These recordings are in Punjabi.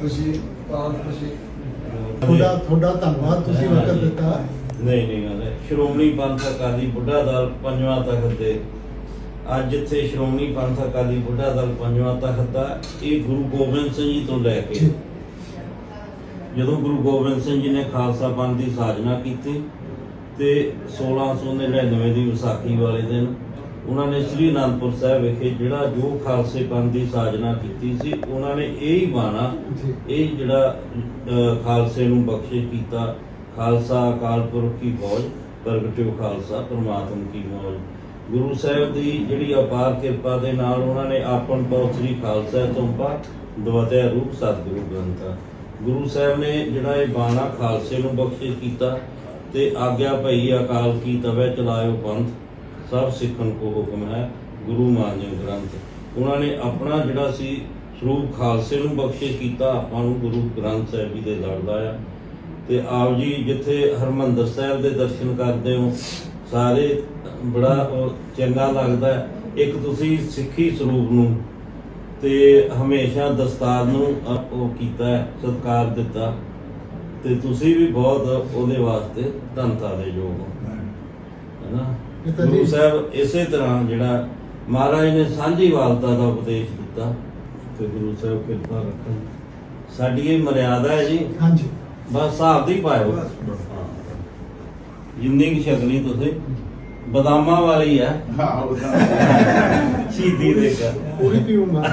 ਖੁਸ਼ੀ ਬਹੁਤ ਖੁਸ਼ੀ। ਤੁਹਾਡਾ ਤੁਹਾਡਾ ਧੰਨਵਾਦ ਤੁਸੀਂ ਵਕਤ ਦਿੱਤਾ। ਨਹੀਂ ਨਹੀਂ ਗੱਲ ਹੈ। ਸ਼੍ਰੋਮਣੀ ਪੰਥ ਅਕਾਲੀ ਬੁੱਢਾ ਦਲ ਪੰਜਵਾਂ ਤਖਤ ਦੇ। ਅੱਜ ਇੱਥੇ ਸ਼੍ਰੋਮਣੀ ਪੰਥ ਅਕਾਲੀ ਬੁੱਢਾ ਦਲ ਪੰਜਵਾਂ ਤਖਤ ਦਾ ਇਹ ਗੁਰੂ ਗੋਬਿੰਦ ਸਿੰਘ ਜੀ ਤੋਂ ਲੈ ਕੇ। ਜਦੋਂ ਗੁਰੂ ਗੋਬਿੰਦ ਸਿੰਘ ਜੀ ਨੇ ਖਾਲਸਾ ਪੰਥ ਦੀ ਸਾਜਨਾ ਕੀਤੀ ਤੇ 1699 ਦੀ ਵਿਸਾਖੀ ਵਾਲੇ ਦਿਨ ਉਹਨਾਂ ਨੇ ਸ੍ਰੀ ਅਨੰਦਪੁਰ ਸਾਹਿਬ ਵਿਖੇ ਜਿਹੜਾ ਜੋ ਖਾਲਸੇ ਪੰਥ ਦੀ ਸਾਜਨਾ ਕੀਤੀ ਸੀ ਉਹਨਾਂ ਨੇ ਇਹ ਹੀ ਬਾਣਾ ਇਹ ਜਿਹੜਾ ਖਾਲਸੇ ਨੂੰ ਬਖਸ਼ਿਸ਼ ਕੀਤਾ ਖਾਲਸਾ ਅਕਾਲ ਪੁਰਖ ਕੀ ਫੌਜ ਪ੍ਰਗਟਿਓ ਖਾਲਸਾ ਪ੍ਰਮਾਤਮ ਕੀ ਮੌਜ। ਗੁਰੂ ਸਾਹਿਬ ਦੀ ਜਿਹੜੀ ਅਪਾਰ ਕਿਰਪਾ ਦੇ ਨਾਲ ਉਹਨਾਂ ਨੇ ਆਪਨ ਪਉ ਸ੍ਰੀ ਖਾਲਸਾ ਤੋਂ ਪਾ ਦਵਤਿਆ ਰੂਪ ਸਤਿਗੁਰੂ ਗ੍ਰੰਥਾ। ਗੁਰੂ ਸਾਹਿਬ ਨੇ ਜਿਹੜਾ ਇਹ ਬਾਣਾ ਖਾਲਸੇ ਨੂੰ ਬਖਸ਼ਿਸ਼ ਕੀਤਾ ਤੇ ਆਗਿਆ ਭਈ ਅਕਾਲ ਕੀ ਤਵੇ ਚਲਾਇਓ ਪੰਥ ਸਭ ਸਿੱਖਣ ਕੋ ਹੁਕਮ ਹੈ ਗੁਰੂ ਮਾਨਿਓ ਗ੍ਰੰਥ। ਉਹਨਾਂ ਨੇ ਆਪਣਾ ਜਿਹੜਾ ਸੀ ਸਰੂਪ ਖਾਲਸੇ ਨੂੰ ਬਖਸ਼ਿਸ਼ ਕੀਤਾ ਆਪਾਂ ਨੂੰ ਗੁਰੂ ਗ੍ਰੰਥ ਸਾਹਿਬ ਜੀ ਦੇ ਲੜਦਾ ਆ। ਤੇ ਆਪ ਜੀ ਜਿੱਥੇ ਹਰਮੰਦਰ ਸਾਹਿਬ ਦੇ ਦਰਸ਼ਨ ਕਰਦੇ ਹੋ ਸਾਰੇ ਬੜਾ ਚੰਗਾ ਲੱਗਦਾ। ਇੱਕ ਤੁਸੀਂ ਸਿੱਖੀ ਸਰੂਪ ਨੂੰ ਤੇ ਹਮੇਸ਼ਾ ਦਸਤਾਰ ਨੂੰ ਉਹ ਕੀਤਾ ਸਤਿਕਾਰ ਦਿੱਤਾ। ਤੇ ਤੁਸੀਂ ਵੀ ਬਹੁਤ ਉਹਦੇ ਵਾਸਤੇ ਧੰਨਤਾ ਦੇ ਯੋਗ ਹੋ। ਹੈਨਾ ਗੁਰੂ ਸਾਹਿਬ ਇਸੇ ਤਰ੍ਹਾਂ ਜਿਹੜਾ ਮਹਾਰਾਜ ਨੇ ਸਾਂਝੀ ਵਾਲਤਾ ਦਾ ਉਪਦੇਸ਼ ਦਿੱਤਾ ਤੇ ਗੁਰੂ ਸਾਹਿਬ ਕਿਰਪਾ ਰੱਖਣ। ਸਾਡੀ ਇਹ ਮਰਿਆਦਾ ਹੈ ਜੀ। ਹਾਂਜੀ। ਬਸ ਹਿਸਾਬ ਦੀ ਪਾਇਓ। ਜਿੰਨੀ ਕਿ ਛਕਣੀ ਤੁਸੀਂ। ਬਦਾਮਾਂ ਵਾਲੀ ਹੈ। ਸ਼ਹੀਦੀ ਦੇ ਕੇ। ਪੂਰੀ ਬਹੁਤ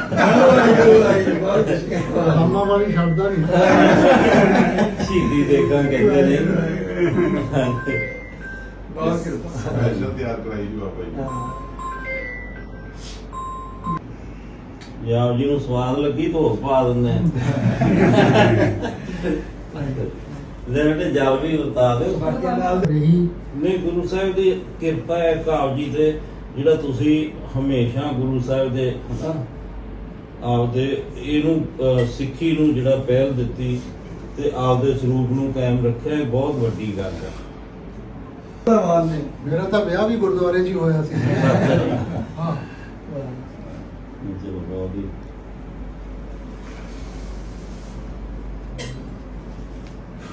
ਖੁਸ਼ੀ ਹਾਮਾ ਵਾਲੀ ਛੱਡਦਾ ਨਹੀਂ। ਸ਼ਹੀਦੀ ਦੇ ਕਹਿੰਦੇ ਨੇ। ਬਹੁਤ ਕਿਰਪਾ। ਸਪੈਸ਼ਲ ਤਿਆਰ ਕਰਾਈ ਜੀ ਬਾਬਾ ਜੀ। ਯਾਰ ਜੀ ਨੂੰ ਸਵਾਦ ਲੱਗੀ ਧੋ ਪਾ ਦਿੰਦੇ ਲੈ ਬੇਟੇ ਜਾਲ ਵੀ ਬਾਕੀ ਨਾਲ ਰਹੀ ਨਹੀਂ ਗੁਰੂ ਸਾਹਿਬ ਦੀ ਕਿਰਪਾ ਹੈ ਕਾਬ ਜੀ ਤੇ ਜਿਹੜਾ ਤੁਸੀਂ ਹਮੇਸ਼ਾ ਗੁਰੂ ਸਾਹਿਬ ਦੇ ਆਪਦੇ ਇਹਨੂੰ ਸਿੱਖੀ ਨੂੰ ਜਿਹੜਾ ਪਹਿਲ ਦਿੱਤੀ ਤੇ ਆਪਦੇ ਸਰੂਪ ਨੂੰ ਕਾਇਮ ਰੱਖਿਆ ਇਹ ਬਹੁਤ ਵੱਡੀ ਗੱਲ ਹੈ। ਭਗਵਾਨ ਨੇ। ਮੇਰਾ ਤਾਂ ਵਿਆਹ ਵੀ ਗੁਰਦੁਆਰੇ 'ਚ ਹੀ ਹੋਇਆ ਸੀ। ਹਾਂ। ਚਲੋ ਬਹੁਤ ਹੀ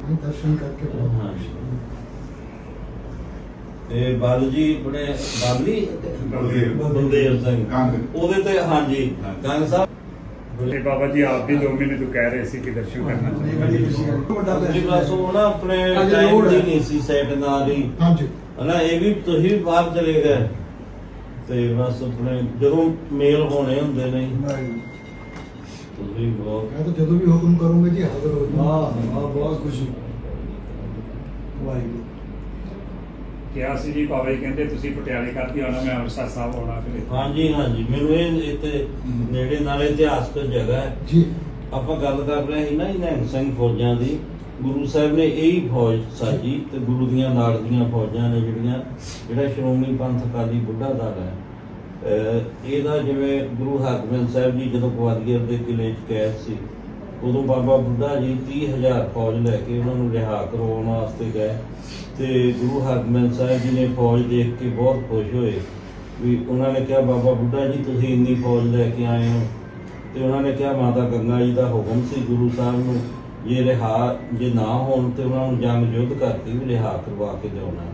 ਇਹ ਦਰਸ਼ਨ ਕਰਕੇ ਬਹੁਤ। ਤੇ ਬਾਦਲ ਜੀ ਆਪਣੇ ਬਾਦਲੀ? ਬਲਦੇਵ। ਬਲਦੇਵ ਸਿੰਘ। ਕੰਗ। ਉਹਦੇ ਤੇ ਹਾਂਜੀ ਕੰਗ ਸਾਹਿਬ। ਤੇ ਬਾਬਾ ਜੀ ਆਪ ਵੀ 2 ਮਹੀਨੇ ਤੋਂ ਕਹਿ ਰਹੇ ਸੀ ਕਿ ਦਰਸ਼ਨ ਕਰਨਾ ਹੈ। ਜੀ ਬਸ ਉਹ ਨਾ ਆਪਣੇ ਟਾਈਮ ਦੀ ਹੈ। ਨਹੀਂ ਸੀ ਸੈਟ ਨਾ ਰਹੀ ਹਾਂਜੀ। ਹਨਾ ਇਹ ਵੀ ਤੁਸੀਂ ਵੀ ਬਾਹਰ ਚਲੇ ਗਏ। ਤੇ ਬਸ ਆਪਣੇ ਜਦੋਂ ਮੇਲ ਹੋਣੇ ਹੁੰਦੇ ਨੇ। ਤੁਸੀਂ ਬਹੁਤ ਮੈਂ ਤਾਂ ਜਦੋਂ ਵੀ ਹੁਕਮ ਕਰੂੰਗੇ ਜੀ ਹਾਜ਼ਰ ਹੋ ਵਾਹ ਜਾਊਂਗਾ ਵਾਹ ਬਹੁਤ ਖੁਸ਼ੀ। ਵਾਹਿਗੁਰੂ। ਕਿਹਾ ਸੀ ਜੀ ਬਾਬਾ ਜੀ ਕਹਿੰਦੇ ਤੁਸੀਂ ਪਟਿਆਲੇ ਕਰਕੇ ਆਉਣਾ ਮੈਂ ਅੰਮ੍ਰਿਤਸਰ ਸਾਹਿਬ ਆਉਣਾ ਫਿਰ। ਹਾਂਜੀ ਹਾਂਜੀ ਮੈਨੂੰ ਇਹ ਇੱਥੇ ਨੇੜੇ ਨਾਲੇ ਇਤਿਹਾਸਕ ਜਗ੍ਹਾ ਹੈ। ਜੀ। ਆਪਾਂ ਗੱਲ ਕਰ ਰਹੇ ਸੀ ਨਾ ਨਿਹੰਗ ਸਿੰਘ ਫੌਜਾਂ ਦੀ। ਗੁਰੂ ਸਾਹਿਬ ਨੇ ਇਹੀ ਫੌਜ ਸਾਜੀ ਤੇ ਗੁਰੂ ਦੀਆਂ ਨਾਲ ਦੀਆਂ ਫੌਜਾਂ ਨੇ ਜਿਹੜੀਆਂ ਜਿਹੜਾ ਸ਼੍ਰੋਮਣੀ ਪੰਥ ਅਕਾਲੀ ਬੁੱਢਾ ਦਲ ਹੈ। ਇਹਦਾ ਜਿਵੇਂ ਗੁਰੂ ਹਰਗੋਬਿੰਦ ਸਾਹਿਬ ਜੀ ਜਦੋਂ ਗਵਾਲੀਅਰ ਦੇ ਕਿਲੇ 'ਚ ਕੈਦ ਸੀ ਉਦੋਂ ਬਾਬਾ ਬੁੱਢਾ ਜੀ 30000 ਫੌਜ ਲੈ ਕੇ ਉਹਨਾਂ ਨੂੰ ਰਿਹਾ ਕਰਵਾਉਣ ਵਾਸਤੇ ਗਏ। ਤੇ ਗੁਰੂ ਹਰਗੋਬਿੰਦ ਸਾਹਿਬ ਜੀ ਨੇ ਫੌਜ ਦੇਖ ਕੇ ਬਹੁਤ ਖੁਸ਼ ਹੋਏ ਵੀ ਉਹਨਾਂ ਨੇ ਕਿਹਾ, ਬਾਬਾ ਬੁੱਢਾ ਜੀ, ਤੁਸੀਂ ਇੰਨੀ ਫੌਜ ਲੈ ਕੇ ਆਏ ਹੋ। ਤੇ ਉਹਨਾਂ ਨੇ ਕਿਹਾ, ਮਾਤਾ ਗੰਗਾ ਜੀ ਦਾ ਹੁਕਮ ਸੀ ਗੁਰੂ ਸਾਹਿਬ ਨੂੰ ਜੇ ਰਿਹਾ, ਜੇ ਨਾ ਹੋਣ ਤੇ ਉਹਨਾਂ ਨੂੰ ਜੰਗ ਯੁੱਧ ਕਰਕੇ ਵੀ ਰਿਹਾ ਕਰਵਾ ਕੇ ਲਿਆਉਣਾ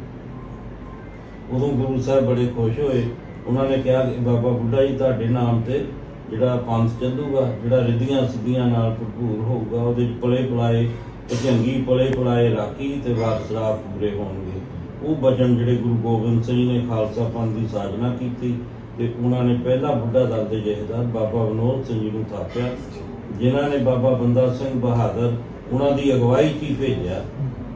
ਉਦੋਂ ਗੁਰੂ ਸਾਹਿਬ ਬੜੇ ਖੁਸ਼ ਹੋਏ। ਉਹਨਾਂ ਨੇ ਕਿਹਾ ਕਿ ਬਾਬਾ ਬੁੱਢਾ ਜੀ, ਤੁਹਾਡੇ ਨਾਮ ਤੇ ਜਿਹੜਾ ਪੰਥ ਚੱਲੂਗਾ, ਜਿਹੜਾ ਰਿੱਧੀਆਂ ਸਿੱਧੀਆਂ ਨਾਲ ਭਰਪੂਰ ਹੋਊਗਾ, ਉਹਦੇ ਪਲੇ ਪਲਾਏ ਤੇ ਚੰਗੀ ਪਲੇ ਪਲਾਏ ਰਾਖੀ ਤੇ ਵਾਰਸਰਾਪ ਪੂਰੇ ਹੋਣਗੇ। ਉਹ ਬਚਨ ਜਿਹੜੇ ਗੁਰੂ ਗੋਬਿੰਦ ਸਿੰਘ ਜੀ ਨੇ ਖਾਲਸਾ ਪੰਥ ਦੀ ਸਾਜਨਾ ਕੀਤੀ ਤੇ ਉਹਨਾਂ ਨੇ ਪਹਿਲਾ ਬੁੱਢਾ ਦਲ ਦੇ ਜਥੇਦਾਰ ਬਾਬਾ ਵਿਨੋਦ ਸਿੰਘ ਜੀ ਨੂੰ ਥਾਪਿਆ, ਜਿਨ੍ਹਾਂ ਨੇ ਬਾਬਾ ਬੰਦਾ ਸਿੰਘ ਬਹਾਦਰ ਉਹਨਾਂ ਦੀ ਅਗਵਾਈ 'ਚ ਹੀ ਭੇਜਿਆ।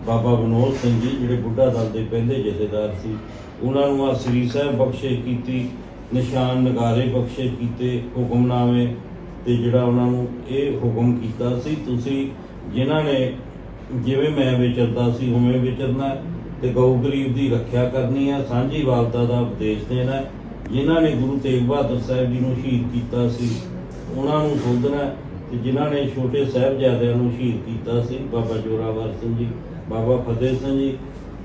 ਬਾਬਾ ਵਿਨੋਦ ਸਿੰਘ ਜੀ ਜਿਹੜੇ ਬੁੱਢਾ ਦਲ ਦੇ ਪਹਿਲੇ ਜਥੇਦਾਰ ਸੀ, ਉਹਨਾਂ ਨੂੰ ਆ ਸ੍ਰੀ ਸਾਹਿਬ ਬਖਸ਼ੇ ਕੀਤੀ, ਨਿਸ਼ਾਨ ਨਗਾਰੇ ਬਖਸ਼ੇ ਕੀਤੇ ਹੁਕਮਨਾਮੇ ਤੇ ਜਿਹੜਾ ਉਹਨਾਂ ਨੂੰ ਇਹ ਹੁਕਮ ਕੀਤਾ ਸੀ, ਤੁਸੀਂ ਜਿਨ੍ਹਾਂ ਨੇ ਜਿਵੇਂ ਮੈਂ ਵਿਚਰਦਾ ਸੀ ਉਵੇਂ ਵਿਚਰਨਾ ਹੈ ਤੇ ਗਊ ਗਰੀਬ ਦੀ ਰੱਖਿਆ ਕਰਨੀ ਹੈ, ਸਾਂਝੀ ਵਾਲਤਾ ਦਾ ਉਪਦੇਸ਼ ਦੇਣਾ ਹੈ। ਜਿਨ੍ਹਾਂ ਨੇ ਗੁਰੂ ਤੇਗ ਬਹਾਦਰ ਸਾਹਿਬ ਜੀ ਨੂੰ ਸ਼ਹੀਦ ਕੀਤਾ ਸੀ, ਉਹਨਾਂ ਨੂੰ ਸੋਧਣਾ ਹੈ ਤੇ ਜਿਨ੍ਹਾਂ ਨੇ ਛੋਟੇ ਸਾਹਿਬਜ਼ਾਦਿਆਂ ਨੂੰ ਸ਼ਹੀਦ ਕੀਤਾ ਸੀ, ਬਾਬਾ ਜੋਰਾਵਰ ਸਿੰਘ ਜੀ, ਬਾਬਾ ਫਤਿਹ ਸਿੰਘ ਜੀ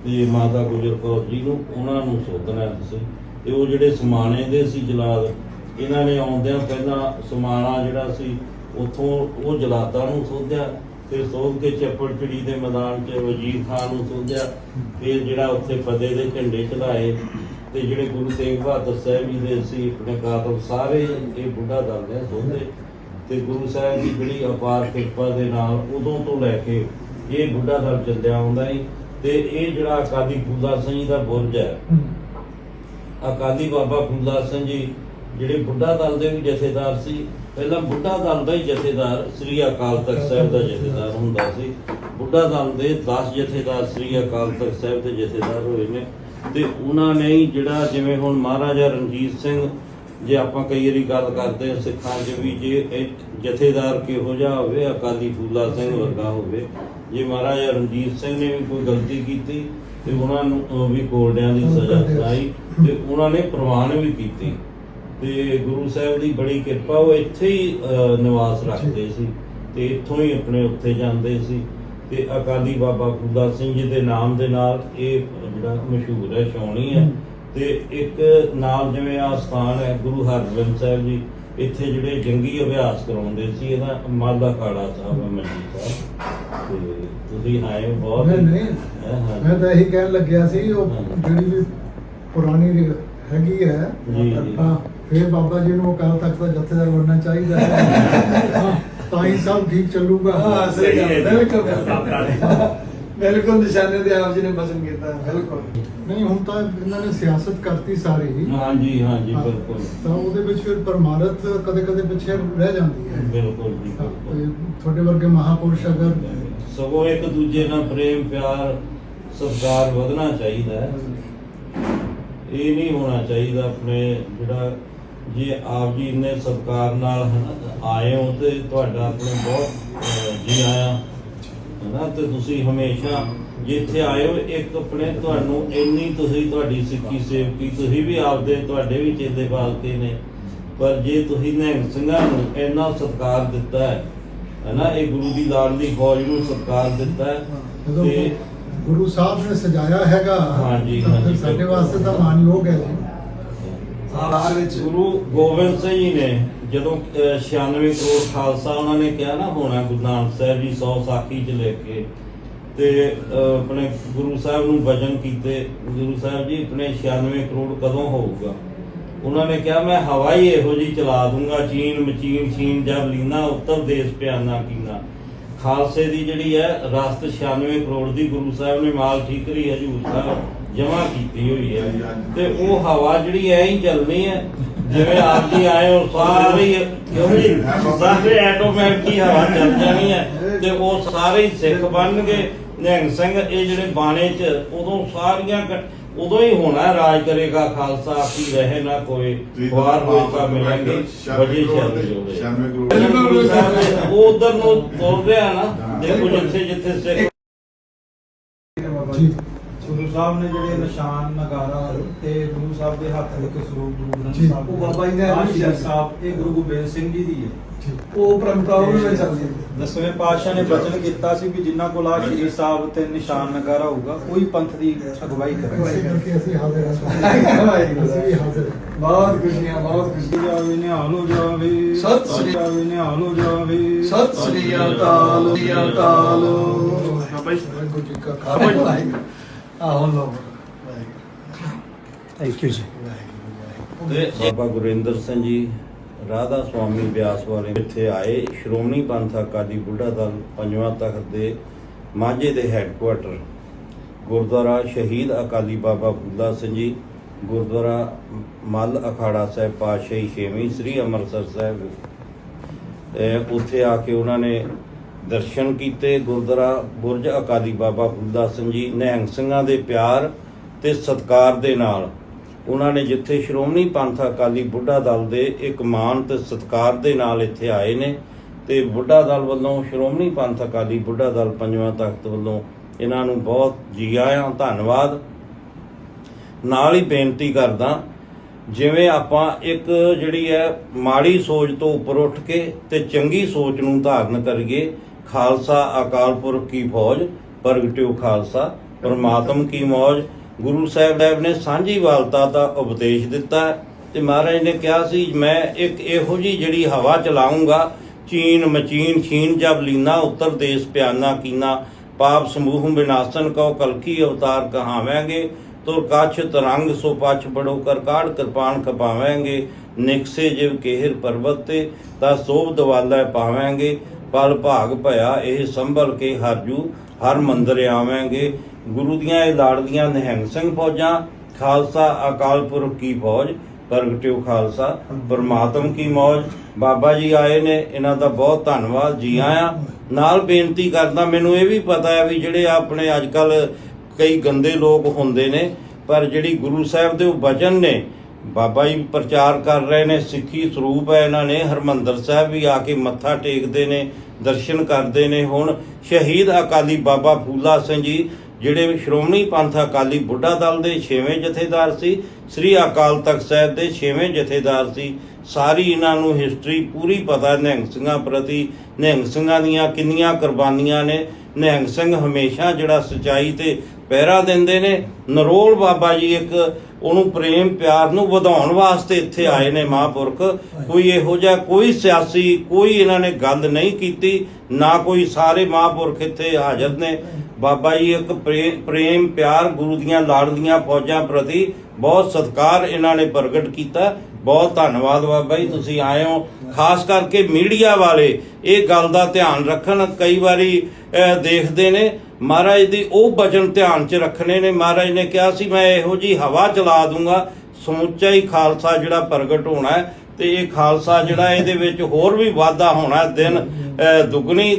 ਤੇ ਮਾਤਾ ਗੁਜਰ ਕੌਰ ਜੀ ਨੂੰ ਉਹਨਾਂ ਨੂੰ ਸੋਧਣਾ ਤੁਸੀਂ ਤੇ ਉਹ ਜਿਹੜੇ ਸਮਾਣੇ ਦੇ ਸੀ ਜਲਾਦ ਇਹਨਾਂ ਨੇ ਆਉਂਦਿਆਂ ਪਹਿਲਾਂ ਸਮਾਣਾ ਜਿਹੜਾ ਸੀ, ਉਥੋਂ ਉਹ ਜਲਾਦਾਂ ਨੂੰ ਸੋਧਿਆ ਫਿਰ ਸੋਧ ਕੇ ਚੱਪੜਚਿੜੀ ਦੇ ਮੈਦਾਨ 'ਚ ਵਜ਼ੀਰ ਖਾਨ ਨੂੰ ਸੋਧਿਆ। ਫਿਰ ਜਿਹੜਾ ਉੱਥੇ ਫਤਿਹ ਦੇ ਝੰਡੇ ਚੜਾਏ ਤੇ ਜਿਹੜੇ ਗੁਰੂ ਤੇਗ ਬਹਾਦਰ ਸਾਹਿਬ ਜੀ ਦੇ ਸੀ ਆਪਣੇ ਕਾਤਲ ਸਾਰੇ ਇਹ ਬੁੱਢਾ ਦਲ ਨੇ ਸੋਧੇ। ਤੇ ਗੁਰੂ ਸਾਹਿਬ ਦੀ ਜਿਹੜੀ ਅਪਾਰ ਕਿਰਪਾ ਦੇ ਨਾਲ ਉਦੋਂ ਤੋਂ ਲੈ ਕੇ ਇਹ ਬੁੱਢਾ ਦਲ ਚੱਲਿਆ ਆਉਂਦਾ ਹੈ ਤੇ ਇਹ ਜਿਹੜਾ ਅਕਾਲੀ ਫੂਲਾ ਸਿੰਘ ਜੀ ਦਾ ਬੁਰਜ ਹੈ ਅਕਾਲੀ ਬਾਬਾ ਫੂਲਾ ਸਿੰਘ ਜੀ ਜਿਹੜੇ ਬੁੱਢਾ ਦਲ ਦੇ ਵੀ ਜਥੇਦਾਰ ਸੀ, ਪਹਿਲਾਂ ਬੁੱਢਾ ਦਲ ਦਾ ਹੀ ਜਥੇਦਾਰ ਸ੍ਰੀ ਅਕਾਲ ਤਖਤ ਸਾਹਿਬ ਦਾ ਜਥੇਦਾਰ ਹੁੰਦਾ ਸੀ। ਬੁੱਢਾ ਦਲ ਦੇ 10 ਜਥੇਦਾਰ ਸ੍ਰੀ ਅਕਾਲ ਤਖਤ ਸਾਹਿਬ ਦੇ ਜਥੇਦਾਰ ਹੋਏ ਨੇ ਤੇ ਉਹਨਾਂ ਨੇ ਹੀ ਜਿਹੜਾ ਜਿਵੇਂ ਹੁਣ ਮਹਾਰਾਜਾ ਰਣਜੀਤ ਸਿੰਘ, ਜੇ ਆਪਾਂ ਕਈ ਵਾਰੀ ਗੱਲ ਕਰਦੇ ਹਾਂ, ਸਿੱਖਾਂ 'ਚ ਵੀ ਜੇ ਜਥੇਦਾਰ ਕਿਹੋ ਜਿਹਾ ਹੋਵੇ, ਅਕਾਲੀ ਫੂਲਾ ਸਿੰਘ ਵਰਗਾ ਹੋਵੇ, ਜੇ ਮਹਾਰਾਜਾ ਰਣਜੀਤ ਸਿੰਘ ਨੇ ਵੀ ਕੋਈ ਗਲਤੀ ਕੀਤੀ ਤੇ ਉਹਨਾਂ ਨੂੰ ਵੀ ਕੋਲਡਿਆਂ ਦੀ ਸਜ਼ਾ ਸੁਣਾਈ ਤੇ ਉਹਨਾਂ ਨੇ ਪ੍ਰਵਾਨ ਵੀ ਕੀਤੀ। ਤੇ ਗੁਰੂ ਸਾਹਿਬ ਦੀ ਬੜੀ ਕਿਰਪਾ ਉਹ ਇੱਥੇ ਹੀ ਨਿਵਾਸ ਰੱਖਦੇ ਸੀ ਤੇ ਇੱਥੋਂ ਹੀ ਆਪਣੇ ਉੱਥੇ ਜਾਂਦੇ ਸੀ ਤੇ ਅਕਾਲੀ ਬਾਬਾ ਫੂਲਾ ਸਿੰਘ ਜੀ ਦੇ ਨਾਮ ਦੇ ਨਾਲ ਇਹ ਜਿਹੜਾ ਮਸ਼ਹੂਰ ਹੈ ਛਾਉਣੀ ਹੈ ਤੇ ਇੱਕ ਨਾਲ ਜਿਵੇਂ ਆ ਸਥਾਨ ਹੈ ਗੁਰੂ ਹਰਗੋਬਿੰਦ ਸਾਹਿਬ ਜੀ ਇੱਥੇ ਜਿਹੜੇ ਜੰਗੀ ਅਭਿਆਸ ਕਰਾਉਂਦੇ ਸੀ ਇਹਦਾ ਮਾਲਾ ਖਾੜਾ ਸਾਹਿਬ ਮੰਜੀ ਸਾਹਿਬ ਤੇ ਤੁਸੀਂ ਆਏ ਬਹੁਤ ਨਹੀਂ। ਮੈਂ ਤਾਂ ਇਹੀ ਕਹਿਣ ਲੱਗਿਆ ਸੀ ਉਹ। ਜਿਹੜੀ ਵੀ ਪੁਰਾਣੀ ਹੈਗੀ ਹੈ। ਹਾਂ ਫਿਰ ਬਾਬਾ ਜੀ ਨੂੰ ਅਕਾਲ ਤਖਤ ਦਾ ਜਥੇਦਾਰ ਬਣਨਾ ਚਾਹੀਦਾ ਹੈ। ਹਾਂ, ਤਾਂ ਹੀ ਸਭ ਠੀਕ ਚੱਲੂਗਾ। ਹਾਂ ਸਹੀ ਗੱਲ ਹੈ, ਬਿਲਕੁਲ। ਬਿਲਕੁਲ। ਨਿਸ਼ਾਨੇ ਤੇ ਆਪ ਜੀ ਨੇ ਵਜ਼ਨ ਕੀਤਾ ਬਿਲਕੁਲ। ਨਹੀਂ ਹੁਣ ਤਾਂ ਇਹਨਾਂ ਨੇ ਸਿਆਸਤ ਕਰਤੀ ਸਾਰੀ। ਹਾਂਜੀ ਹਾਂਜੀ ਹਾਂ, ਬਿਲਕੁਲ। ਤਾਂ ਉਹਦੇ ਵਿੱਚ ਫਿਰ ਪਰਮਾਰਥ ਕਦੇ ਕਦੇ ਪਿੱਛੇ ਰਹਿ ਜਾਂਦੀ ਹੈ। ਬਿਲਕੁਲ ਜੀ ਹਾਂ, ਤੁਹਾਡੇ ਵਰਗੇ ਮਹਾਪੁਰਸ਼ ਅਗਰ ਸਗੋਂ ਇੱਕ ਦੂਜੇ ਨਾਲ ਪ੍ਰੇਮ ਪਿਆਰ ਸਤਿਕਾਰ ਵਧਣਾ ਚਾਹੀਦਾ ਹੈ। ਇਹ ਨਹੀਂ ਹੋਣਾ ਚਾਹੀਦਾ ਆਪਣੇ ਜਿਹੜਾ ਜੇ ਆਪ ਜੀ ਇੰਨੇ ਸਤਿਕਾਰ ਨਾਲ ਆਏ ਹੋ ਤੇ ਤੁਹਾਡਾ ਆਪਣੇ ਬਹੁਤ ਜੀ ਆਇਆ। ਹਨਾ ਤੇ ਤੁਸੀਂ ਹਮੇਸ਼ਾ ਜਿੱਥੇ ਆਏ ਹੋ ਇੱਕ ਆਪਣੇ ਤੁਹਾਨੂੰ ਇੰਨੀ ਤੁਸੀਂ ਤੁਹਾਡੀ ਸਿੱਖੀ ਸੇਵਕੀ ਤੁਸੀਂ ਵੀ ਆਪਦੇ ਤੁਹਾਡੇ ਵੀ ਚੇਲੇ ਪਾਲਤੇ ਨੇ। ਪਰ ਜੇ ਤੁਸੀਂ ਨਿਹੰਗ ਸਿੰਘਾਂ ਨੂੰ ਇੰਨਾ ਸਤਿਕਾਰ ਦਿੱਤਾ ਹੈ ਹਨਾ ਇਹ ਗੁਰੂ ਦੀ ਲਾਡਲੀ ਫੌਜ ਨੂੰ ਸਤਿਕਾਰ ਦਿੱਤਾ ਹੈ ਤੇ ਗੁਰੂ ਸਾਹਿਬ ਨੇ ਸਜਾਇਆ ਹੈਗਾ ਹਾਂਜੀ, ਸਾਡੇ। ਵਾਸਤੇ ਤਾਂ ਮਾਨਯੋਗ ਹੈ ਜੀ। ਆਹਾਰ ਵਿੱਚ। ਗੁਰੂ ਗੋਬਿੰਦ ਸਿੰਘ ਜੀ ਨੇ ਜਦੋਂ 96 ਕਰੋੜ ਖਾਲਸਾ ਉਹਨਾਂ ਨੇ ਕਿਹਾ ਨਾ ਹੋਣਾ, ਗੁਰੂ ਨਾਨਕ ਸਾਹਿਬ ਜੀ 100 ਸਾਖੀ ਚ ਲੈ ਕੇ ਤੇ ਆਪਣੇ ਗੁਰੂ ਸਾਹਿਬ ਨੂੰ ਵਜਨ ਕੀਤੇ, ਗੁਰੂ ਸਾਹਿਬ ਜੀ ਆਪਣੇ 96 ਕਰੋੜ ਕਦੋਂ ਹੋਊਗਾ? ਉਹਨਾਂ ਨੇ ਕਿਹਾ, ਮੈਂ ਹਵਾ ਇਹੋ ਜੀ ਚਲਾ ਦੂੰਗਾ, ਚੀਨ, ਮਚੀਨ, ਛੀਨ, ਜਬ ਲੀਨਾ, ਉੱਤਰ ਦੇਸ਼ ਪਿਆਨਾ ਕੀਨਾ। ਖਾਲਸੇ ਦੀ ਜਿਹੜੀ ਹੈ ਰਸਤ 96 ਕਰੋੜ ਦੀ ਗੁਰੂ ਸਾਹਿਬ ਨੇ ਮਾਲ ਠੀਕਰੀ ਹਜੂਰ ਸਾਹਿਬ। ਜਮਾ ਕੀਤੀ ਹੋਈ ਹੈ। ਤੇ ਉਹ ਹਵਾ ਜਿਹੜੀ ਐ ਹੀ ਚੱਲਣੀ ਹੈ, ਜਿਵੇਂ ਆਪ ਜੀ ਆਏ ਹੋ, ਸਾਰੇ ਹੀ- ਕਿਉਂ ਜੀ ਸਾਰੇ ਹਵਾ ਚੱਲ ਜਾਣੀ ਹੈ ਤੇ ਉਹ ਸਾਰੇ ਹੀ ਸਿੱਖ ਬਣਨਗੇ। ਨਿਹੰਗ ਸਿੰਘ, ਇਹ ਜਿਹੜੇ ਬਾਣੇ ਚ ਉਦੋਂ ਸਾਰੀਆਂ ਉਦੋਂ ਹੀ ਹੋਣਾ ਰਾਜ ਕਰੇਗਾ ਖਾਲਸਾ ਕੀ ਰਹੇ ਨਾ ਕੋਈ, ਵਾਰ ਹੋਏ ਮਿਲਾਂਗੇ, ਵਜੇ ਚੱਲ ਉਹ ਉਧਰ ਨੂੰ ਤੁਰ ਰਿਹਾ ਨਾ, ਦੇਖੋ ਜਿੱਥੇ ਜਿੱਥੇ ਸਿੱਖ ਗੁਰੂ ਸਾਹਿਬ ਨੇ ਜਿਹੜੇ ਨਿਸ਼ਾਨ ਨਗਾਰਾ ਤੇ ਗੁਰੂ ਸਾਹਿਬ ਦੇ ਹੱਥ ਵਿੱਚ ਸਰੂਪ ਗੁਰੂ ਗ੍ਰੰਥ ਜੀ, ਸਾਹਿਬ ਉਹ ਬਾਬਾ ਜੀ ਨੇ ਆਹ ਕੀਤੀ। ਸਾਹਿਬ ਇਹ ਗੁਰੂ ਗੋਬਿੰਦ ਸਿੰਘ ਜੀ ਦੀ ਹੈ। ਉਹ ਪਰੰਪਰਾ ਉਹ ਵਿੱਚ ਚੱਲਦੀ ਹੈ। ਦਸਵੇਂ ਪਾਤਸ਼ਾਹ ਨੇ ਬਚਨ ਕੀਤਾ ਸੀ ਕਿ ਜਿਨ੍ਹਾਂ ਕੋਲ ਆ ਸ਼ਹੀਦ ਸਾਹਿਬ ਤੇ ਨਿਸ਼ਾਨ ਨਗਾਰਾ ਹੋਊਗਾ ਕੋਈ ਪੰਥ ਦੀ ਅਗਵਾਈ ਇਸੇ ਕਰੇਗਾ ਕਰਕੇ ਅਸੀਂ ਹਾਜ਼ਰ ਹਾਂ। ਅਸੀਂ ਵੀ ਹਾਜ਼ਰ ਹਾਂ। ਬਹੁਤ ਖੁਸ਼ੀਆਂ ਬਹੁਤ ਖੁਸ਼ੀਆਂ ਜਾਵੇ ਨਿਹਾਲ ਹੋ ਜਾਵੇ ਸਤਿ ਸ੍ਰੀ- ਜਾਵੇ ਨਿਹਾਲ ਹੋ ਜਾਵੇ ਸਤਿ ਸ੍ਰੀ ਅਕਾਲ। ਸ੍ਰੀ ਅਕਾਲ। ਵਾਹਿਗੁਰੂ ਜੀ ਕਾ ਖਾਲਸਾ। ਆਹੋ ਲੋ ਥੈਂਕ ਯੂ ਜੀ। ਤੇ ਬਾਬਾ ਗੁਰਿੰਦਰ ਸਿੰਘ ਜੀ, ਰਾਧਾ ਸੁਆਮੀ ਬਿਆਸ ਵਾਲੇ ਇੱਥੇ ਆਏ, ਸ਼੍ਰੋਮਣੀ ਪੰਥ ਅਕਾਲੀ ਬੁੱਢਾ ਦਲ ਪੰਜਵਾਂ ਤਖਤ ਦੇ ਮਾਝੇ ਦੇ ਹੈੱਡਕੁਆਟਰ ਗੁਰਦੁਆਰਾ ਸ਼ਹੀਦ ਅਕਾਲੀ ਬਾਬਾ ਬੁੱਢਾ ਸਿੰਘ ਜੀ, ਗੁਰਦੁਆਰਾ ਮੱਲ ਅਖਾੜਾ ਸਾਹਿਬ ਪਾਤਸ਼ਾਹੀ ਛੇਵੀਂ ਸ੍ਰੀ ਅੰਮ੍ਰਿਤਸਰ ਸਾਹਿਬ। ਉੱਥੇ ਆ ਕੇ ਉਹਨਾਂ ਨੇ ਦਰਸ਼ਨ ਕੀਤੇ, ਗੁਰਦੁਆਰਾ ਬੁਰਜ ਅਕਾਲੀ ਬਾਬਾ ਬੁੱਢਾ ਸਿੰਘ ਜੀ, ਨਿਹੰਗ ਸਿੰਘਾਂ ਦੇ ਪਿਆਰ ਤੇ ਸਤਿਕਾਰ ਦੇ ਨਾਲ। ਉਹਨਾਂ ਨੇ ਜਿੱਥੇ ਸ਼੍ਰੋਮਣੀ ਪੰਥ ਅਕਾਲੀ ਬੁੱਢਾ ਦਲ ਦੇ ਇੱਕ ਮਾਣ ਤੇ ਸਤਿਕਾਰ ਦੇ ਨਾਲ ਇੱਥੇ ਆਏ ਨੇ ਤੇ ਬੁੱਢਾ ਦਲ ਵੱਲੋਂ, ਸ਼੍ਰੋਮਣੀ ਪੰਥ ਅਕਾਲੀ ਬੁੱਢਾ ਦਲ ਪੰਜਵਾਂ ਤਖਤ ਵੱਲੋਂ ਇਹਨਾਂ ਨੂੰ ਬਹੁਤ ਜੀ ਆਇਆਂ, ਧੰਨਵਾਦ। ਨਾਲ ਹੀ ਬੇਨਤੀ ਕਰਦਾ, ਜਿਵੇਂ ਆਪਾਂ ਇੱਕ ਜਿਹੜੀ ਹੈ ਮਾੜੀ ਸੋਚ ਤੋਂ ਉੱਪਰ ਉੱਠ ਕੇ ਤੇ ਚੰਗੀ ਸੋਚ ਨੂੰ ਧਾਰਨ ਕਰੀਏ ਖਾਲਸਾ ਅਕਾਲ ਪੁਰਖ ਕੀ ਫੌਜ ਪ੍ਰਗਟਿਓ ਖਾਲਸਾ, ਪਰਮਾਤਮ ਕੀ ਮੌਜ। ਗੁਰੂ ਸਾਹਿਬ ਨੇ ਸਾਂਝੀ ਵਾਲਤਾ ਦਾ ਉਪਦੇਸ਼ ਦਿੱਤਾ ਤੇ ਮਹਾਰਾਜ ਨੇ ਕਿਹਾ ਸੀ, ਮੈਂ ਇੱਕ ਇਹੋ ਜੀ ਜਿਹੜੀ ਹਵਾ ਚਲਾਉਂਗਾ, ਚੀਨ ਮਚੀਨ ਛੀਨ ਜਬ ਲੀਨਾ, ਉੱਤਰ ਦੇਸ ਪਿਆਨਾ ਕੀਨਾ, ਪਾਪ ਸਮੂਹ ਵਿਨਾਸ਼ਨ ਕਉ ਕਲਕੀ ਅਵਤਾਰ ਕਹਾਵਾਂਗੇ, ਤੁਰ ਕਾਛ ਤਰੰਗ ਸੋ ਪਛ ਬੜੋ ਕਰ ਕਾੜ ਕਿਰਪਾਨ ਖਪਾਵਾਂਗੇ, ਨਿਕਸੇ ਜਿਵ ਕੇਹਰ ਪਰਬਤ ਤੇ, ਤਾਂ ਸੋਭ ਦਵਾਲਾ ਪਾਵਾਂਗੇ। ਪਲ ਭਾਗ ਭਇਆ, ਇਹ ਸੰਭਲ ਕੇ ਹਰਜੂ ਹਰ ਮੰਦਰ ਆਵਾਂਗੇ। ਗੁਰੂ ਦੀਆਂ ਇਹ ਲਾੜਦੀਆਂ ਨਿਹੰਗ ਸਿੰਘ ਫੌਜਾਂ, ਖਾਲਸਾ ਅਕਾਲ ਪੁਰਖ ਕੀ ਫੌਜ, ਪ੍ਰਗਟਿਓ ਖਾਲਸਾ, ਪਰਮਾਤਮ ਕੀ ਮੌਜ। ਬਾਬਾ ਜੀ ਆਏ ਨੇ, ਇਹਨਾਂ ਦਾ ਬਹੁਤ ਧੰਨਵਾਦ, ਜੀ ਆਇਆਂ। ਨਾਲ ਬੇਨਤੀ ਕਰਦਾ, ਮੈਨੂੰ ਇਹ ਵੀ ਪਤਾ ਹੈ ਵੀ ਜਿਹੜੇ ਆਪਣੇ ਅੱਜ ਕੱਲ ਕਈ ਗੰਦੇ ਲੋਕ ਹੁੰਦੇ ਨੇ, ਪਰ ਜਿਹੜੀ ਗੁਰੂ ਸਾਹਿਬ ਦੇ ਉਹ ਵਚਨ ਨੇ ਬਾਬਾ ਜੀ ਪ੍ਰਚਾਰ ਕਰ ਰਹੇ ਨੇ, ਸਿੱਖੀ ਸਰੂਪ ਹੈ ਇਹਨਾਂ ਨੇ, ਹਰਮੰਦਰ ਸਾਹਿਬ ਵੀ ਆ ਕੇ ਮੱਥਾ ਟੇਕਦੇ ਨੇ, ਦਰਸ਼ਨ ਕਰਦੇ ਨੇ ਹੁਣ। ਸ਼ਹੀਦ ਅਕਾਲੀ ਬਾਬਾ ਫੂਲਾ ਸਿੰਘ ਜੀ, ਜਿਹੜੇ ਸ਼੍ਰੋਮਣੀ ਪੰਥ ਅਕਾਲੀ ਬੁੱਢਾ ਦਲ ਦੇ 6ਵੇਂ ਜਥੇਦਾਰ ਸੀ, ਸ੍ਰੀ ਅਕਾਲ ਤਖਤ ਸਾਹਿਬ ਦੇ 6ਵੇਂ ਜਥੇਦਾਰ ਸੀ। ਸਾਰੀ ਇਹਨਾਂ ਨੂੰ ਹਿਸਟਰੀ ਪੂਰੀ ਪਤਾ, ਨਿਹੰਗ ਸਿੰਘਾਂ ਪ੍ਰਤੀ। ਨਿਹੰਗ ਸਿੰਘਾਂ ਦੀਆਂ ਕਿੰਨੀਆਂ ਕੁਰਬਾਨੀਆਂ ਨੇ। ਨਿਹੰਗ ਸਿੰਘ ਹਮੇਸ਼ਾ ਜਿਹੜਾ ਸਚਾਈ ਤੇ ਪਹਿਰਾ ਦਿੰਦੇ ਨੇ। ਨਰੋਲ ਬਾਬਾ ਜੀ ਇੱਕ ਉਹਨੂੰ ਪ੍ਰੇਮ ਪਿਆਰ ਨੂੰ ਵਧਾਉਣ ਵਾਸਤੇ ਇੱਥੇ ਆਏ ਨੇ ਮਹਾਂਪੁਰਖ। ਕੋਈ ਇਹੋ ਜਿਹਾ ਕੋਈ ਸਿਆਸੀ, ਕੋਈ ਇਹਨਾਂ ਨੇ ਗੱਲ ਨਹੀਂ ਕੀਤੀ, ਨਾ ਕੋਈ ਸਾਰੇ ਮਹਾਂਪੁਰਖ ਇੱਥੇ ਹਾਜ਼ਰ ਨੇ। ਬਾਬਾ ਜੀ ਇੱਕ ਪ੍ਰੇਮ ਪਿਆਰ, ਗੁਰੂ ਦੀਆਂ ਲਾੜਦੀਆਂ ਫੌਜਾਂ ਪ੍ਰਤੀ ਬਹੁਤ ਸਤਿਕਾਰ ਇਹਨਾਂ ਨੇ ਪ੍ਰਗਟ ਕੀਤਾ। ਬਹੁਤ ਧੰਨਵਾਦ ਬਾਬਾ ਜੀ, ਤੁਸੀਂ ਆਏ ਹੋ। ਖਾਸ ਕਰਕੇ ਮੀਡੀਆ ਵਾਲੇ, ਇਹ ਗੱਲ ਦਾ ਧਿਆਨ ਰੱਖਣ। ਕਈ ਵਾਰੀ ਦੇਖਦੇ ਨੇ ਮਹਾਰਾਜ ਦੀ ਉਹ ਬਚਨ ਧਿਆਨ 'ਚ ਰੱਖਣੇ ਨੇ। ਮਹਾਰਾਜ ਨੇ ਕਿਹਾ ਸੀ ਮੈਂ ਇਹੋ ਜੀ ਹਵਾ ਚਲਾ ਦੂੰਗਾ। ਸਮੁੱਚਾ ਹੀ ਖਾਲਸਾ ਜਿਹੜਾ ਪ੍ਰਗਟ ਹੋਣਾ ਹੈ ਤੇ ਇਹ ਖਾਲਸਾ ਜਿਹੜਾ ਇਹਦੇ ਵਿੱਚ ਹੋਰ ਵੀ ਵਾਧਾ ਹੋਣਾ ਦਿਨ ਅਹ,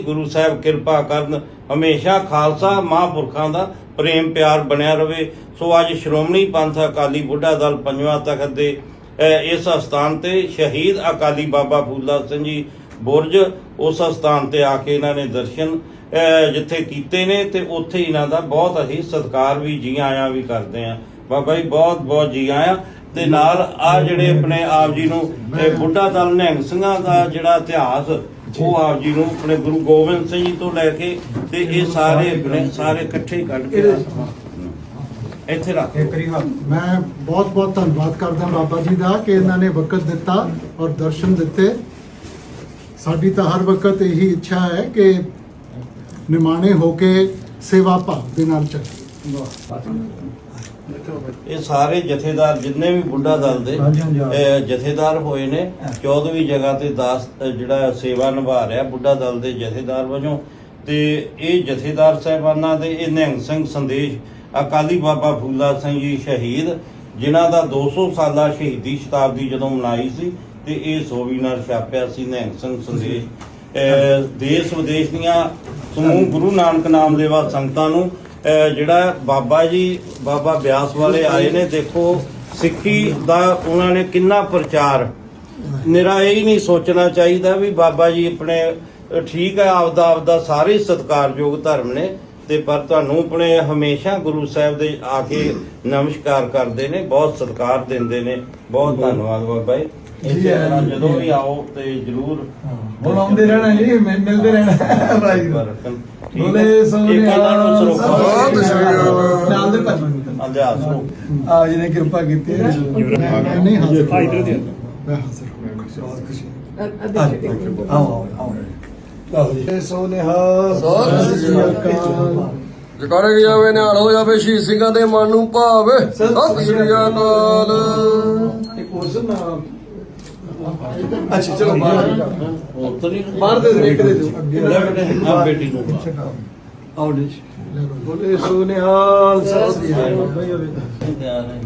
ਗੁਰੂ ਸਾਹਿਬ ਕਿਰਪਾ ਕਰਨ। ਹਮੇਸ਼ਾ ਖਾਲਸਾ ਮਹਾਂਪੁਰਖਾਂ ਦਾ ਪ੍ਰੇਮ ਪਿਆਰ ਬਣਿਆ ਰਵੇ ਸੋ ਅੱਜ ਸ਼੍ਰੋਮਣੀ ਪੰਥ ਅਕਾਲੀ ਬੁੱਢਾ ਦਲ ਪੰਜਵਾਂ ਤਖਤ ਦੇ ਇਸ ਸਥਾਨ ਤੇ ਸ਼ਹੀਦ ਅਕਾਲੀ ਬਾਬਾ ਫੂਲਾ ਸਿੰਘ ਜੀ ਬੁਰਜ ਉਸ ਸਥਾਨ ਤੇ ਆ ਕੇ ਇਹਨਾਂ ਨੇ ਦਰਸ਼ਨ ਜਿੱਥੇ ਕੀਤੇ ਨੇ ਤੇ ਉੱਥੇ ਇਹਨਾਂ ਦਾ ਬਹੁਤ ਅਸੀਂ ਸਤਿਕਾਰ ਵੀ ਜੀ ਆਇਆਂ ਵੀ ਕਰਦੇ ਆਂ ਬਾਬਾ ਜੀ ਬਹੁਤ ਬਹੁਤ ਜੀ ਆਇਆਂ। ਤੇ ਨਾਲ ਆ ਜਿਹੜੇ ਆਪਣੇ ਆਪ ਜੀ ਨੂੰ ਇਹ ਬੁੱਢਾ ਦਲ ਨਿਹੰਗ ਸਿੰਘਾਂ ਦਾ ਜਿਹੜਾ ਇਤਿਹਾਸ ਉਹ ਆਪ ਜੀ ਨੂੰ ਆਪਣੇ ਗੁਰੂ ਗੋਬਿੰਦ ਸਿੰਘ ਜੀ ਤੋਂ ਲੈ ਕੇ ਤੇ ਇਹ ਸਾਰੇ ਆਪਣੇ ਸਾਰੇ ਇਕੱਠੇ ਕੱਢ ਕੇ ਇੱਥੇ ਰੱਖ ਮੈਂ ਬਹੁਤ ਬਹੁਤ ਧੰਨਵਾਦ ਕਰਦਾ ਬਾਬਾ ਜੀ ਦਾ ਕਿ ਇਹਨਾਂ ਨੇ ਵਕਤ ਦਿੱਤਾ ਔਰ ਦਰਸ਼ਨ ਦਿੱਤੇ। ਸਾਡੀ ਤਾਂ ਹਰ ਵਕਤ ਇਹੀ ਇੱਛਾ ਹੈ ਕਿ ਨਿਮਾਣੇ ਹੋ ਕੇ ਸੇਵਾ ਭਾਵ ਦੇ ਨਾਲ ਚੱਲੇ। ਇਹ ਸਾਰੇ ਜਥੇਦਾਰ ਜਿੰਨੇ ਵੀ ਬੁੱਢਾ ਦਲ ਦੇ ਜਥੇਦਾਰ ਹੋਏ ਨੇ 14ਵੀਂ ਜਗ੍ਹਾ ਤੇ ਦਾਸ ਜਿਹੜਾ ਸੇਵਾ ਨਿਭਾ ਰਿਹਾ ਬੁੱਢਾ ਦਲ ਦੇ ਜਥੇਦਾਰ ਵਜੋਂ। ਤੇ ਇਹ ਜਥੇਦਾਰ ਸਾਹਿਬਾਨਾਂ ਦੇ ਇਹ ਨਿਹੰਗ ਸਿੰਘ ਸੰਦੇਸ਼ ਅਕਾਲੀ ਬਾਬਾ ਫੂਲਾ ਸਿੰਘ ਜੀ ਸ਼ਹੀਦ ਜਿਨ੍ਹਾਂ ਦਾ 200 ਸਾਲਾ ਸ਼ਹੀਦੀ ਸ਼ਤਾਬਦੀ ਜਦੋਂ ਮਨਾਈ ਸੀ ਤੇ ਇਹ ਸੋਵੀਨਾਰ ਛਾਪਿਆ ਸੀ ਨਿਹੰਗ ਸਿੰਘ ਸੰਦੇਸ਼। ਦੇਸ਼ ਵਿਦੇਸ਼ ਦੀਆਂ ਸਮੂਹ ਗੁਰੂ ਨਾਨਕ ਨਾਮ ਲੈਵਾ ਸੰਗਤਾਂ ਨੂੰ ਜਿਹੜਾ ਬਾਬਾ ਜੀ ਬਾਬਾ ਬਿਆਸ ਵਾਲੇ ਆਏ ਨੇ ਦੇਖੋ ਸਿੱਖੀ ਦਾ ਉਹਨਾਂ ਨੇ ਕਿੰਨਾ ਪ੍ਰਚਾਰ। ਨਿਰਾ ਇਹ ਨਹੀਂ ਸੋਚਣਾ ਚਾਹੀਦਾ ਵੀ ਬਾਬਾ ਜੀ ਆਪਣੇ ਠੀਕ ਹੈ ਆਪਦਾ ਆਪਦਾ ਸਾਰੇ ਸਤਿਕਾਰਯੋਗ ਧਰਮ ਨੇ ਤੇ ਪਰ ਤੁਹਾਨੂੰ ਆਪਣੇ ਹਮੇਸ਼ਾ ਗੁਰੂ ਸਾਹਿਬ ਦੇ ਆ ਕੇ ਨਮਸਕਾਰ ਕਰਦੇ ਨੇ ਬਹੁਤ ਸਤਿਕਾਰ ਦਿੰਦੇ ਨੇ। ਬਹੁਤ ਧੰਨਵਾਦ ਬਾਬਾ ਜੀ। ਇਸੇ ਤਰ੍ਹਾਂ ਜਦੋਂ ਵੀ ਆਓ ਤੇ ਜਰੂਰ ਹੁਣ ਆਉਂਦੇ ਰਹਿਣਾ ਜੀ ਮਿਲ- ਮਿਲਦੇ ਰਹਿਣਾ ਭਾਈ ਜੀ। ਠੀਕ ਹੈ। ਬੋਲੇ ਸੋਨੇ ਇੱਕ ਇਹਨਾਂ ਨੂੰ ਸਰੋਪਾ ਸਤਿ ਸ਼੍ਰੀ ਅਕਾਲ। ਨਾਲ ਦੇ ਭਾਜੀ ਅਧਿਆਸ ਨੂੰ ਆ ਜਿਹਨੇ ਕਿਰਪਾ ਕੀਤੀ ਹੈ। ਮੈਂ ਮੈਂ ਨਹੀਂ ਹਾਜ਼ਰ ਆ ਇੱਧਰ ਦੀ ਮੈਂ ਹਾਜ਼ਰ ਬਹੁਤ ਖੁਸ਼ੀ। ਆਓ ਆਓ ਆਓ। ਆਓ ਜੀ। ਸੋਨੇਹਾ ਸਤਿ ਸ਼੍ਰੀ ਅਕਾਲ। ਜਕਾਰੇ ਕਿ ਜਾਵੇ ਨਿਹਾਲ ਹੋ ਜਾਵੇ ਸ਼ਹੀਦ ਸਿੰਘਾਂ ਦੇ ਮਨ ਨੂੰ ਭਾਵੇ। ਸਤਿ ਸ਼੍ਰੀ ਅਕਾਲ। ਇੱਕ ਹੋਰ ਸੁਣਾ ਅੱਛਾ ਚਲੋ ਬਾਹਰ। ਹੋਰ ਤਾਂ ਨਹੀਂ ਬਾਹਰ ਦੇ ਦਿਓ, ਇੱਕ ਦੇ ਦਿਓ। ਲੈ ਬੇਟੇ ਆ ਬੇਟੀ ਨੂੰ ਆਓ ਜੀ। ਬੋਲੇ ਸੋਨੇਹਾਲ ਸਤਿ ਸ਼੍ਰੀ ਅਕਾਲ। ਤਿਆਰ ਹੈ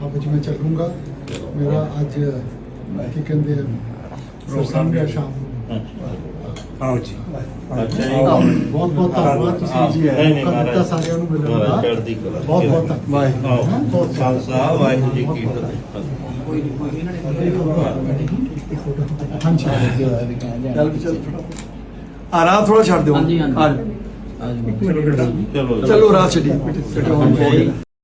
ਬਾਬਾ ਜੀ ਮੈਂ ਚੱਲੂੰਗਾ। ਮੇਰਾ ਅੱਜ ਕੀ ਕਹਿੰਦੇ ਆ ਪ੍ਰੋਗਰਾਮ ਹੈ। ਸ਼ਾਮ ਨੂੰ। ਆਓ ਜੀ ਅੱਛਾ ਜੀ। ਬਹੁਤ ਬਹੁਤ ਧੰਨਵਾਦ ਤੁਸੀਂ ਜੀ ਨਹੀਂ ਨਹੀਂ ਮੌਕਾ ਦਿੱਤਾ ਮਹਾਰਾਜ। ਸਾਰਿਆਂ ਨੂੰ ਮਿਲਣ ਮਹਾਰਾਜ ਦਾ। ਚੜ੍ਹਦੀ ਕਲਾ ਬਹੁਤ ਬਹੁਤ ਧੰਨਵਾਦ। ਵਾਹਿਗੁਰੂ। ਆਓ। ਬਹੁਤ ਬਹੁਤ ਖਾਲਸਾ ਵਾਹਿਗੁਰੂ ਜੀ ਕੀ ਫਤਿਹ। ਹਾਂਜੀ। ਚੱਲ ਵੀ ਚੱਲ ਆ ਰਾਹ ਥੋੜਾ ਛੱਡ ਦਿਓ। ਹਾਂਜੀ, ਹਾਂਜੀ। ਚਲੋ ਚਲੋ ਰਾਹ ਛੱਡੀ